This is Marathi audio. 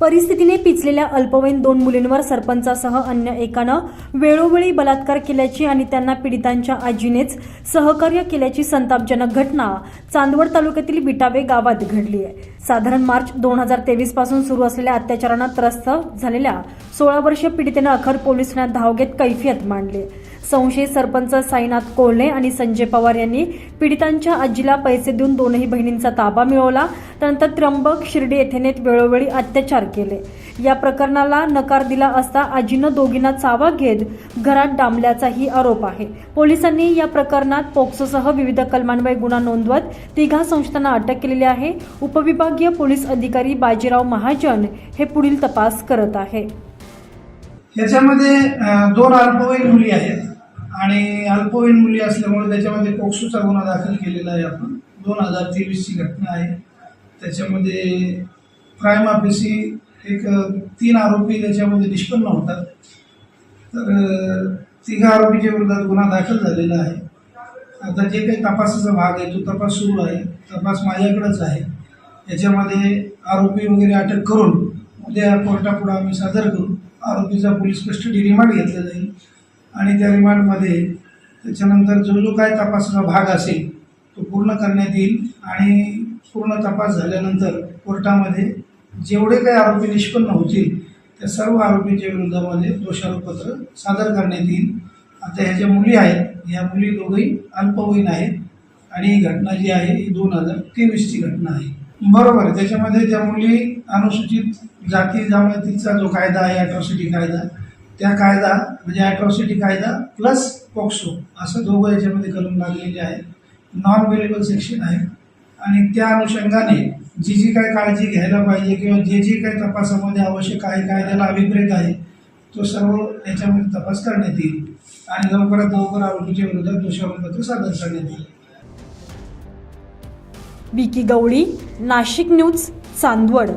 परिस्थितीने पिचलेल्या अल्पवयीन दोन मुलींवर सरपंचासह अन्य एकानं वेळोवेळी बलात्कार केल्याची आणि त्यांना पीडितांच्या आजीनेच सहकार्य केल्याची संतापजनक घटना चांदवड तालुक्यातील बिटावे गावात घडली आहे. साधारण मार्च दोन हजार तेवीसपासून सुरू असलेल्या अत्याचारानं त्रस्त झालेल्या सोळा वर्षीय पीडितेनं अखर पोलीस ठाण्यात धाव घेत कैफियत मांडली. संशयित सरपंच साईनाथ कोल्हे आणि संजय पवार यांनी पीडितांच्या आजीला पैसे देऊन दोनही बहिणींचा ताबा मिळवला. त्यानंतर त्र्यंबक शिर्डी येथेनेत वेळोवेळी अत्याचार केले. या प्रकरणाला नकार दिला असता आजीनं दोघींना चावा घेत घरात डांबल्याचाही आरोप आहे. पोलिसांनी या प्रकरणात पोक्सोसह विविध कलमान्वये गुन्हा नोंदवत तिघा संस्थांना अटक केलेली आहे. उपविभागीय पोलीस अधिकारी बाजीराव महाजन हे पुढील तपास करत आहे. याच्यामध्ये दोन अल्पवयीन मुली आहेत. आणि अल्पवयीन मुली असल्यामुळे त्याच्यामध्ये पोक्सोचा गुन्हा दाखल केलेला आहे आपण. दोन हजार तेवीसची घटना आहे. त्याच्यामध्ये क्राईम ऑफिसी एक तीन आरोपी त्याच्यामध्ये निष्पन्न होतात. तर तिघा आरोपीच्या विरोधात गुन्हा दाखल झालेला आहे. आता जे काही तपासाचा भाग आहे तो तपास सुरू आहे. तपास माझ्याकडंच आहे. याच्यामध्ये आरोपी वगैरे अटक करून उद्या कोर्टापुढं आम्ही सादर करू. आरोपीचा पोलीस कस्टडी रिमांड घेतला जाईल. आणि त्या रिमांडमध्ये त्याच्यानंतर जो जो काय तपासाचा भाग असेल तो पूर्ण करण्यात येईल आणि पूर्ण तपास झाल्यानंतर कोर्टामध्ये जेवढे काही आरोपी निष्पन्न होतील त्या सर्व आरोपींच्या विरोधामध्ये दोषारोपपत्र सादर करण्यात येईल. आता ह्या ज्या मुली आहेत ह्या मुली दोघंही अल्पवयीन आहेत आणि ही घटना जी आहे ही दोन हजार तेवीसची घटना आहे. बरोबर त्याच्यामध्ये ज्या मुली अनुसूचित जाती जमातीचा जो कायदा आहे अॅट्रॉसिटी कायदा त्या कायदा म्हणजे ॲट्रॉसिटी कायदा प्लस पॉक्सो असं दोघं याच्यामध्ये कलम लागलेले आहे नॉन वेलेबल सेक्शन आहे. आणि त्या अनुषंगाने जी जी काय काळजी घ्यायला पाहिजे किंवा जे जे काही तपासामध्ये आवश्यक आहे कायद्याला अभिप्रेत आहे तो सर्व याच्यामध्ये तपास करण्यात येईल. आणि लवकरात लवकर आरोपीच्या विरोधात दोषारोपपत्र सादर करण्यात येईल. विकी गवळी नाशिक न्यूज चांदवड.